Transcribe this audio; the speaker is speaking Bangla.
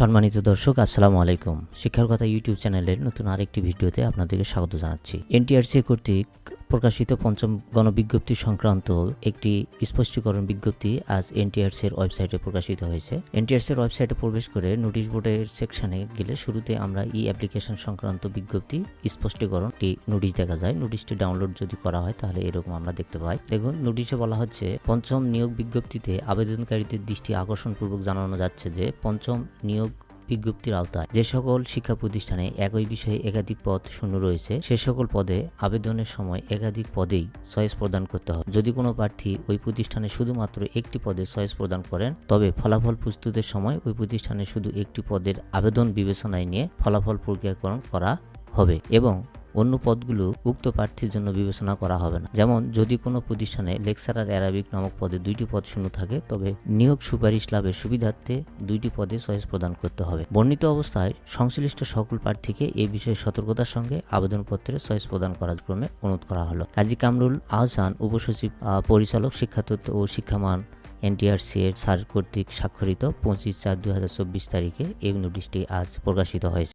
সম্মানিত দর্শক, আসসালামু আলাইকুম। শিক্ষার কথা ইউটিউব চ্যানেলের নতুন আরেকটি ভিডিওতে আপনাদেরকে স্বাগত জানাচ্ছি। এনটিআরসি কর্তৃক প্রকাশিত পঞ্চম গণবিজ্ঞপ্তি সংক্রান্ত একটি স্পষ্টীকরণ বিজ্ঞপ্তি আজ এনটিআরসির ওয়েবসাইটে প্রকাশিত হয়েছে। এনটিআরসির ওয়েবসাইটে প্রবেশ করে নোটিশ বোর্ডের সেকশনে গেলে শুরুতে আমরা ই অ্যাপ্লিকেশন সংক্রান্ত বিজ্ঞপ্তি, স্পষ্টীকরণ একটি নোটিশ দেখা যায়। নোটিশটি ডাউনলোড যদি করা হয় তাহলে এরকম আমরা দেখতে পাই। দেখুন, নোটিশে বলা হচ্ছে, পঞ্চম নিয়োগ বিজ্ঞপ্তিতে আবেদনকারীদের দৃষ্টি আকর্ষণপূর্বক জানানো যাচ্ছে যে পঞ্চম নিয়োগ বিজ্ঞপ্তির আওতায় যে সকল শিক্ষা প্রতিষ্ঠানে একই বিষয়ে একাধিক পদ শূন্য রয়েছে, সে সকল পদে আবেদনের সময় একাধিক পদেই সয়েস প্রদান করতে হবে। যদি কোনো প্রার্থী ওই প্রতিষ্ঠানে শুধুমাত্র একটি পদে সয়েস প্রদান করেন, তবে ফলাফল প্রস্তুতের সময় ওই প্রতিষ্ঠানে শুধু একটি পদের আবেদন বিবেচনায় নিয়ে ফলাফল প্রক্রিয়াকরণ করা হবে এবং অন্য পদগুলো উক্ত প্রার্থীর জন্য বিবেচনা করা হবে না। যেমন, যদি কোনো প্রতিষ্ঠানে লেকচারার অ্যারাবিক নামক পদে দুইটি পদ শূন্য থাকে, তবে নিয়োগ সুপারিশ লাভের সুবিধার্থে দুইটি পদে চয়েস প্রদান করতে হবে। বর্ণিত অবস্থায় সংশ্লিষ্ট সকল প্রার্থীকে এই বিষয়ে সতর্কতার সঙ্গে আবেদনপত্রে চয়েস প্রদান করার ক্রমে অনুরোধ করা হলো। কাজী কামরুল আহসান, উপসচিব পরিচালক শিক্ষাতত্ত্ব ও শিক্ষামান এনটিআরসি এর স্যার কর্তৃক স্বাক্ষরিত পঁচিশ চার দুই তারিখে এই নোটিশটি আজ প্রকাশিত হয়েছে।